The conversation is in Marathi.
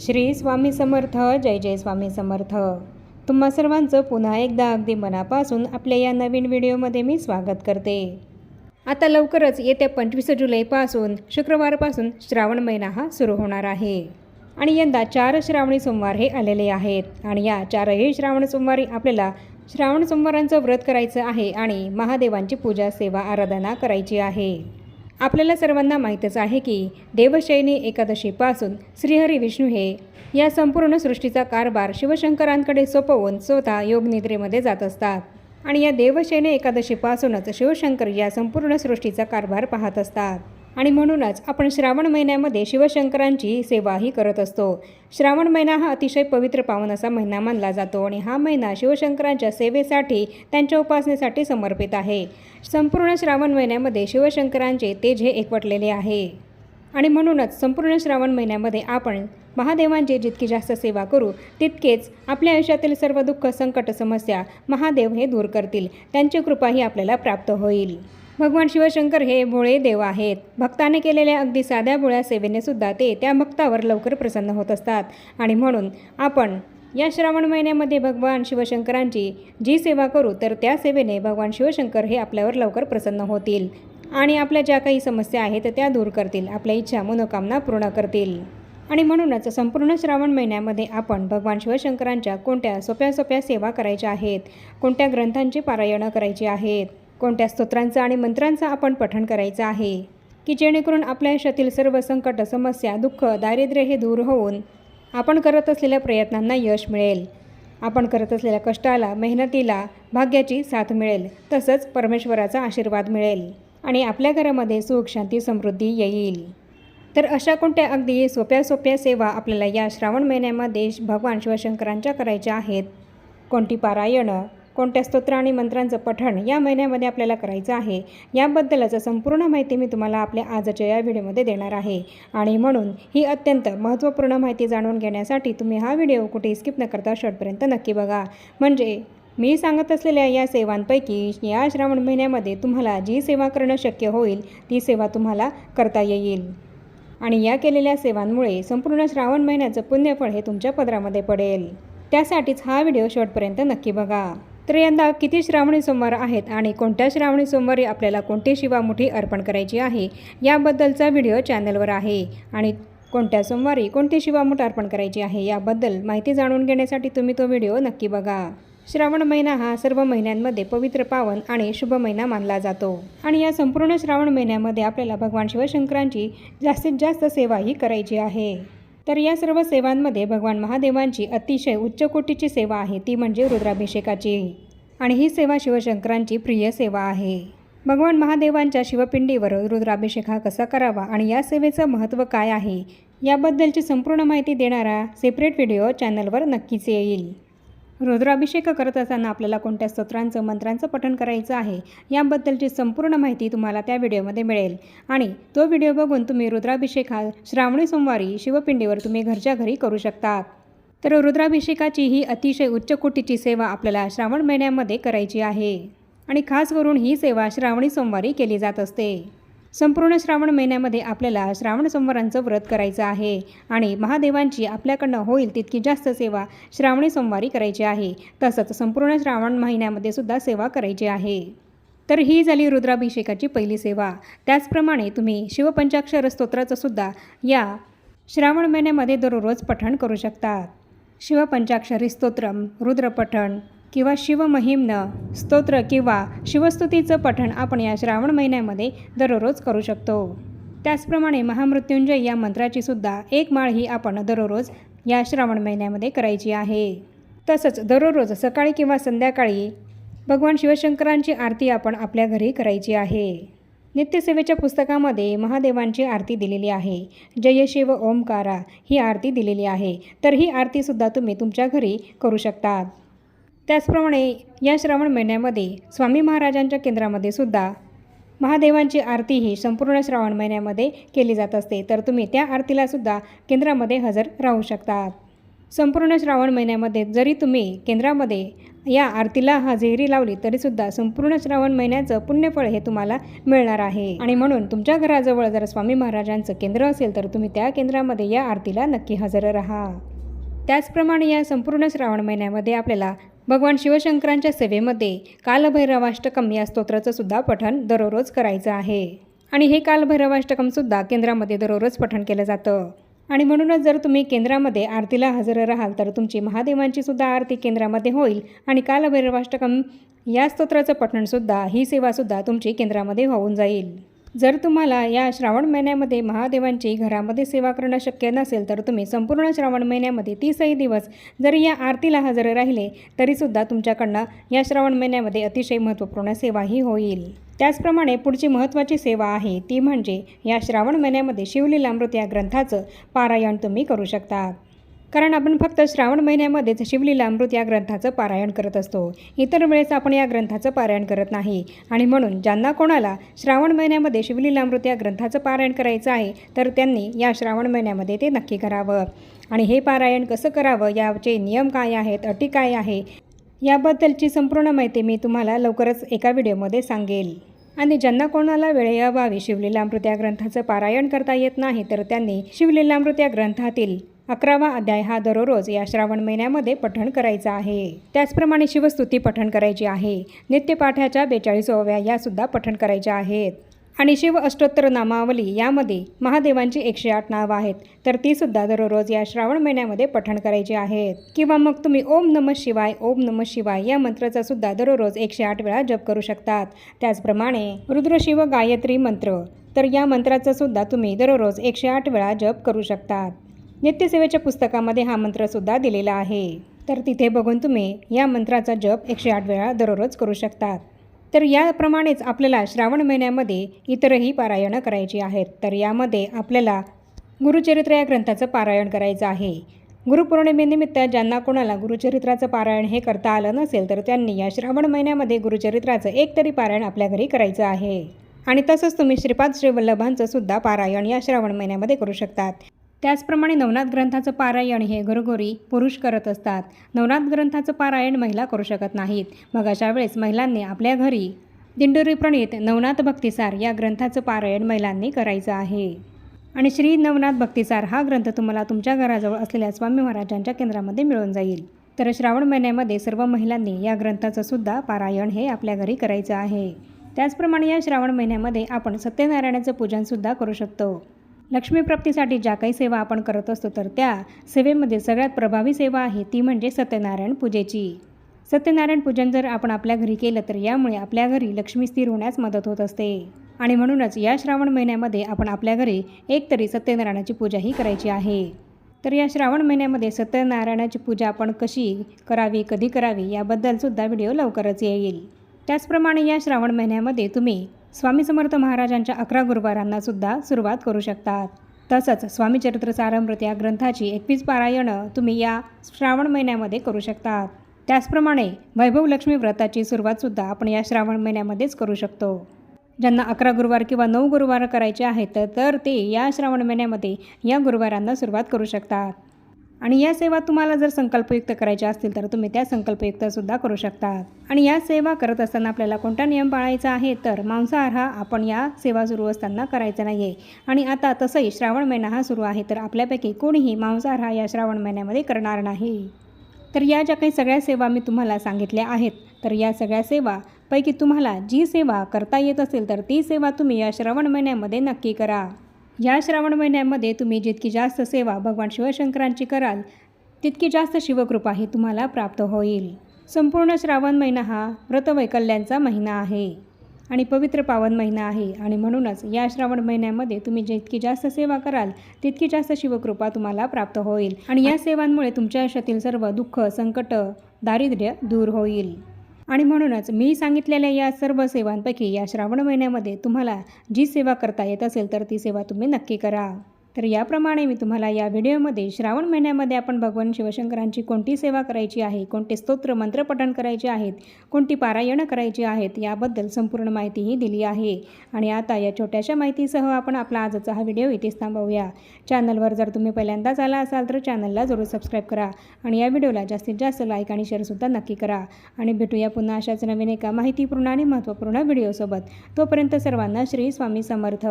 श्री स्वामी समर्थ जय जय स्वामी समर्थ. तुम्हा सर्वांचं पुन्हा एकदा अगदी मनापासून आपल्या या नवीन व्हिडिओमध्ये मी स्वागत करते. आता लवकरच येत्या पंचवीस जुलैपासून शुक्रवारपासून श्रावण महिना हा सुरू होणार आहे. आणि यंदा चार श्रावणी सोमवार हे आलेले आहेत. आणि या चारही श्रावण सोमवारी आपल्याला श्रावण सोमवारांचं व्रत करायचं आहे आणि महादेवांची पूजा सेवा आराधना करायची आहे. आपल्याला सर्वांना माहीतच आहे की देवशयनी एकादशीपासून श्रीहरी विष्णू हे या संपूर्ण सृष्टीचा कारभार शिवशंकरांकडे सोपवून स्वतः योगनिद्रेमध्ये जात असतात. आणि या देवशयनी एकादशीपासूनच शिवशंकर या संपूर्ण सृष्टीचा कारभार पाहत असतात. आणि म्हणूनच आपण श्रावण महिन्यामध्ये शिवशंकरांची सेवाही करत असतो. श्रावण महिना हा अतिशय पवित्र पावन असा महिना मानला जातो आणि हा महिना शिवशंकरांच्या सेवेसाठी त्यांच्या उपासनेसाठी समर्पित आहे. संपूर्ण श्रावण महिन्यामध्ये शिवशंकरांचे तेज हे एकवटलेले आहे. आणि म्हणूनच संपूर्ण श्रावण महिन्यामध्ये आपण महादेवांची जितकी जास्त सेवा करू तितकेच आपल्या आयुष्यातील सर्व दुःख संकट समस्या महादेव हे दूर करतील. त्यांची कृपाही आपल्याला प्राप्त होईल. भगवान शिवशंकर हे भोळे देव आहेत. भक्ताने केलेल्या अगदी साध्या भोळ्या सेवेने सुद्धा ते त्या भक्तावर लवकर प्रसन्न होत असतात. आणि म्हणून आपण या श्रावण महिन्यामध्ये भगवान शिवशंकरांची जी सेवा करू तर त्या सेवेने भगवान शिवशंकर हे आपल्यावर लवकर प्रसन्न होतील. आणि आपल्या ज्या काही समस्या आहेत त्या दूर करतील. आपल्या इच्छा मनोकामना पूर्ण करतील. आणि म्हणूनच संपूर्ण श्रावण महिन्यामध्ये आपण भगवान शिवशंकरांच्या कोणत्या सोप्या सोप्या सेवा करायच्या आहेत? कोणत्या ग्रंथांची पारायणं करायची आहेत? कोणत्या स्तोत्रांचं आणि मंत्रांचं आपण पठण करायचं आहे? की जेणेकरून आपल्या आयुष्यातील सर्व संकट समस्या दुःख दारिद्र्य हे दूर होऊन आपण करत असलेल्या प्रयत्नांना यश मिळेल. आपण करत असलेल्या कष्टाला मेहनतीला भाग्याची साथ मिळेल. तसंच परमेश्वराचा आशीर्वाद मिळेल आणि आपल्या घरामध्ये सुख शांती समृद्धी येईल. तर अशा कोणत्या अगदी सोप्या सोप्या सेवा आपल्याला या श्रावण महिन्यामध्ये भगवान शिवशंकरांच्या करायच्या आहेत? कोणती पारायणं कोणत्या स्तोत्र आणि मंत्रांचं पठण या महिन्यामध्ये आपल्याला करायचं आहे याबद्दलच संपूर्ण माहिती मी तुम्हाला आपल्या आजच्या या व्हिडिओमध्ये देणार आहे. आणि म्हणून ही अत्यंत महत्त्वपूर्ण माहिती जाणून घेण्यासाठी तुम्ही हा व्हिडिओ कुठे स्किप न करता शेवटपर्यंत नक्की बघा. म्हणजे मी सांगत असलेल्या या सेवांपैकी या श्रावण महिन्यामध्ये तुम्हाला जी सेवा करणं शक्य होईल ती सेवा तुम्हाला करता येईल. आणि या केलेल्या सेवांमुळे संपूर्ण श्रावण महिन्याचं पुण्यफळ हे तुमच्या पदरामध्ये पडेल. त्यासाठीच हा व्हिडिओ शेवटपर्यंत नक्की बघा. तर यंदा किती श्रावणी सोमवार आहेत आणि कोणत्या श्रावणी सोमवारी आपल्याला कोणती शिवामुठी अर्पण करायची आहे याबद्दलचा व्हिडिओ चॅनलवर आहे. आणि कोणत्या सोमवारी कोणती शिवामुठ अर्पण करायची आहे याबद्दल माहिती जाणून घेण्यासाठी तुम्ही तो व्हिडिओ नक्की बघा. श्रावण महिना हा सर्व महिन्यांमध्ये पवित्र पावन आणि शुभ महिना मानला जातो. आणि या संपूर्ण श्रावण महिन्यामध्ये आपल्याला भगवान शिवशंकरांची जास्तीत जास्त सेवा ही करायची आहे. तर या सर्व सेवांमध्ये भगवान महादेवांची अतिशय उच्च कोटीची सेवा आहे ती म्हणजे रुद्राभिषेकाची. आणि ही सेवा शिवशंकरांची प्रिय सेवा आहे. भगवान महादेवांच्या शिवपिंडीवर रुद्राभिषेक हा कसा करावा आणि या सेवेचं महत्त्व काय आहे याबद्दलची संपूर्ण माहिती देणारा सेपरेट व्हिडिओ चॅनलवर नक्कीच येईल. रुद्राभिषेक करत असताना आपल्याला कोणत्या स्तोत्रांचं मंत्रांचं पठण करायचं आहे याबद्दलची संपूर्ण माहिती तुम्हाला त्या व्हिडिओमध्ये मिळेल. आणि तो व्हिडिओ बघून तुम्ही रुद्राभिषेक हा श्रावणी सोमवारी शिवपिंडीवर तुम्ही घरच्या घरी करू शकतात. तर रुद्राभिषेकाची ही अतिशय उच्च कोटीची सेवा आपल्याला श्रावण महिन्यामध्ये करायची आहे. आणि खास करून ही सेवा श्रावणी सोमवारी केली जात असते. संपूर्ण श्रावण महिन्यामध्ये आपल्याला श्रावण सोमवारांचं व्रत करायचं आहे. आणि महादेवांची आपल्याकडनं होईल तितकी जास्त सेवा श्रावणी सोमवारी करायची आहे. तसंच संपूर्ण श्रावण महिन्यामध्ये सुद्धा सेवा करायची आहे. तर ही झाली रुद्राभिषेकाची पहिली सेवा. त्याचप्रमाणे तुम्ही शिवपंचाक्षर स्तोत्राचं सुद्धा या श्रावण महिन्यामध्ये दररोज पठण करू शकतात शिवपंचाक्षरी स्तोत्रम रुद्रपठण किंवा शिवमहिमनं स्तोत्र किंवा शिवस्तुतीचं पठण आपण या श्रावण महिन्यामध्ये दररोज करू शकतो. त्याचप्रमाणे महामृत्युंजय या मंत्राची सुद्धा एक माळ ही आपण दररोज या श्रावण महिन्यामध्ये करायची आहे. तसंच दररोज सकाळी किंवा संध्याकाळी भगवान शिवशंकरांची आरती आपण आपल्या घरी करायची आहे. नित्यसेवेच्या पुस्तकामध्ये महादेवांची आरती दिलेली आहे. जय शिव ओमकारा ही आरती दिलेली आहे. तर ही आरतीसुद्धा तुम्ही तुमच्या घरी करू शकतात. त्याचप्रमाणे या श्रावण महिन्यामध्ये स्वामी महाराजांच्या केंद्रामध्ये सुद्धा महादेवांची आरती ही संपूर्ण श्रावण महिन्यामध्ये केली जात असते. तर तुम्ही त्या आरतीला सुद्धा केंद्रामध्ये हजर राहू शकतात. संपूर्ण श्रावण महिन्यामध्ये जरी तुम्ही केंद्रामध्ये या आरतीला हजेरी लावली तरीसुद्धा संपूर्ण श्रावण महिन्याचं पुण्यफळ हे तुम्हाला मिळणार आहे. आणि म्हणून तुमच्या घराजवळ जर स्वामी महाराजांचं केंद्र असेल तर तुम्ही त्या केंद्रामध्ये या आरतीला नक्की हजर राहा. त्याचप्रमाणे या संपूर्ण श्रावण महिन्यामध्ये आपल्याला भगवान शिवशंकरांच्या सेवेमध्ये कालभैरवाष्टकम या स्तोत्राचं सुद्धा पठण दररोज करायचं आहे. आणि हे कालभैरवाष्टकमसुद्धा केंद्रामध्ये दररोज पठण केलं जातं. आणि म्हणूनच जर तुम्ही केंद्रामध्ये आरतीला हजर राहाल तर तुमची महादेवांची सुद्धा आरती केंद्रामध्ये होईल. आणि कालभैरवाष्टकम या स्तोत्राचं पठणसुद्धा ही सेवासुद्धा तुमची केंद्रामध्ये होऊन जाईल. जर तुम्हाला या श्रावण महिन्यामध्ये महादेवांची घरामध्ये सेवा करणं शक्य नसेल तर तुम्ही संपूर्ण श्रावण महिन्यामध्ये तीसही दिवस जरी या आरतीला हजर राहिले तरीसुद्धा तुमच्याकडनं या श्रावण महिन्यामध्ये अतिशय महत्त्वपूर्ण सेवाही होईल. त्याचप्रमाणे पुढची महत्त्वाची सेवा आहे ती म्हणजे या श्रावण महिन्यामध्ये शिवलीलामृत या ग्रंथाचं पारायण तुम्ही करू शकता. कारण आपण फक्त श्रावण महिन्यामध्येच शिवलीलामृत या ग्रंथाचं पारायण करत असतो. इतर वेळेस आपण या ग्रंथाचं पारायण करत नाही. आणि म्हणून ज्यांना कोणाला श्रावण महिन्यामध्ये शिवलीलामृत या ग्रंथाचं पारायण करायचं आहे तर त्यांनी या श्रावण महिन्यामध्ये ते नक्की करावं. आणि हे पारायण कसं करावं? याचे नियम काय आहेत? अटी काय आहे? याबद्दलची संपूर्ण माहिती मी तुम्हाला लवकरच एका व्हिडिओमध्ये सांगेल. आणि ज्यांना कोणाला वेळेअभावी शिवलीलामृत या ग्रंथाचं पारायण करता येत नाही तर त्यांनी शिवलीलामृत या ग्रंथातील अकरावा अध्याय हा दररोज या श्रावण महिन्यामध्ये पठण करायचा आहे. त्याचप्रमाणे शिवस्तुती पठण करायची आहे. नित्यपाठाच्या बेचाळीसोव्या यासुद्धा पठण करायच्या आहेत. आणि शिव अष्टोत्तर नामावली यामध्ये महादेवांची एकशे आठ नावं आहेत. तर तीसुद्धा दररोज या श्रावण महिन्यामध्ये पठण करायची आहेत. किंवा मग तुम्ही ओम नम शिवाय ओम नम शिवाय या मंत्राचा सुद्धा दररोज एकशे आठ वेळा जप करू शकतात. त्याचप्रमाणे रुद्रशिव गायत्री मंत्र. तर या मंत्राचा सुद्धा तुम्ही दररोज एकशे आठ वेळा जप करू शकतात. नित्यसेवेच्या पुस्तकामध्ये हा मंत्रसुद्धा दिलेला आहे. तर तिथे बघून तुम्ही या मंत्राचा जप एकशे आठ वेळा दररोज करू शकतात. तर याप्रमाणेच आपल्याला श्रावण महिन्यामध्ये इतरही पारायणं करायची आहेत. तर यामध्ये आपल्याला गुरुचरित्र या ग्रंथाचं पारायण करायचं आहे. गुरुपौर्णिमेनिमित्त ज्यांना कोणाला गुरुचरित्राचं पारायण हे करता आलं नसेल तर त्यांनी या श्रावण महिन्यामध्ये गुरुचरित्राचं एक तरी पारायण आपल्या घरी करायचं आहे. आणि तसंच तुम्ही श्रीपाद श्रीवल्लभांचं सुद्धा पारायण या श्रावण महिन्यामध्ये करू शकतात. त्याचप्रमाणे नवनाथ ग्रंथाचं पारायण हे घरोघरी पुरुष करत असतात. नवनाथ ग्रंथाचं पारायण महिला करू शकत नाहीत. मग अशा वेळेस महिलांनी आपल्या घरी दिंडोरी नवनाथ भक्तिसार या ग्रंथाचं पारायण महिलांनी करायचं आहे. आणि श्री नवनाथ भक्तिसार हा ग्रंथ तुम्हाला तुमच्या घराजवळ असलेल्या स्वामी महाराजांच्या केंद्रामध्ये मिळून जाईल. तर श्रावण महिन्यामध्ये सर्व महिलांनी या ग्रंथाचं सुद्धा पारायण हे आपल्या घरी करायचं आहे. त्याचप्रमाणे या श्रावण महिन्यामध्ये आपण सत्यनारायणाचं पूजनसुद्धा करू शकतो. लक्ष्मीप्राप्तीसाठी ज्या काही सेवा आपण करत असतो तर त्या सेवेमध्ये सगळ्यात प्रभावी सेवा आहे ती म्हणजे सत्यनारायण पूजेची. सत्यनारायण पूजन जर आपण आपल्या घरी केलं तर यामुळे आपल्या घरी लक्ष्मी स्थिर होण्यास मदत होत असते. आणि म्हणूनच या श्रावण महिन्यामध्ये आपण आपल्या घरी एक तरी सत्यनारायणाची पूजाही करायची आहे. तर या श्रावण महिन्यामध्ये सत्यनारायणाची पूजा आपण कशी करावी कधी करावी याबद्दलसुद्धा व्हिडिओ लवकरच येईल. त्याचप्रमाणे या श्रावण महिन्यामध्ये तुम्ही स्वामी समर्थ महाराजांच्या अकरा गुरुवारांना सुद्धा सुरुवात करू शकतात. तसंच स्वामी चरित्र या ग्रंथाची एकवीस पारायणं तुम्ही या श्रावण महिन्यामध्ये करू शकतात. त्याचप्रमाणे वैभव लक्ष्मी व्रताची सुरुवातसुद्धा आपण या श्रावण महिन्यामध्येच करू शकतो. ज्यांना अकरा गुरुवार किंवा नऊ गुरुवार करायचे आहेत तर ते या श्रावण महिन्यामध्ये या गुरुवारांना सुरुवात करू शकतात. आणि या सेवा तुम्हाला जर संकल्पयुक्त करायच्या असतील तर तुम्ही त्या संकल्पयुक्तसुद्धा करू शकतात आणि या सेवा करत असताना आपल्याला कोणता नियम पाळायचा आहे? तर मांसाहार हा आपण या सेवा सुरू असताना करायचा नाही आहे आणि आता तसंही श्रावण महिना हा सुरू आहे तर आपल्यापैकी कोणीही मांसाहार हा या श्रावण महिन्यामध्ये करणार नाही. तर या ज्या काही सगळ्या सेवा मी तुम्हाला सांगितल्या आहेत तर या सगळ्या सेवापैकी तुम्हाला जी सेवा करता येत असेल तर ती सेवा तुम्ही या श्रावण महिन्यामध्ये नक्की करा. या श्रावण महिन्यामध्ये तुम्ही जितकी जास्त सेवा भगवान शिवशंकरांची कराल तितकी जास्त शिवकृपा ही तुम्हाला प्राप्त होईल. संपूर्ण श्रावण महिना हा व्रतवैकल्यांचा महिना आहे आणि पवित्र पावन महिना आहे आणि म्हणूनच या श्रावण महिन्यामध्ये तुम्ही जितकी जास्त सेवा कराल तितकी जास्त शिवकृपा तुम्हाला प्राप्त होईल आणि या सेवांमुळे तुमच्या आयुष्यातील सर्व दुःख संकट दारिद्र्य दूर होईल. आणि म्हणूनच मी सांगितलेल्या या सर्व सेवांपैकी या श्रावण महिन्यामध्ये तुम्हाला जी सेवा करता येत असेल तर ती सेवा तुम्ही नक्की करा. तर याप्रमाणे मी तुम्हाला या व्हिडिओमध्ये श्रावण महिन्यामध्ये आपण भगवान शिवशंकरांची कोणती सेवा करायची आहे कोणते स्तोत्र मंत्रपठण करायचे आहेत कोणती पारायणं करायची आहेत याबद्दल संपूर्ण माहितीही दिली आहे. आणि आता या छोट्याशा माहितीसह आपण आपला आजचा हा व्हिडिओ इथेच थांबवूया. चॅनलवर जर तुम्ही पहिल्यांदाच आला असाल तर चॅनलला जरूर सबस्क्राईब करा आणि या व्हिडिओला जास्तीत जास्त लाईक आणि शेअरसुद्धा नक्की करा. आणि भेटूया पुन्हा अशाच नवीन एका माहितीपूर्ण आणि महत्त्वपूर्ण व्हिडिओसोबत. तोपर्यंत सर्वांना श्री स्वामी समर्थ.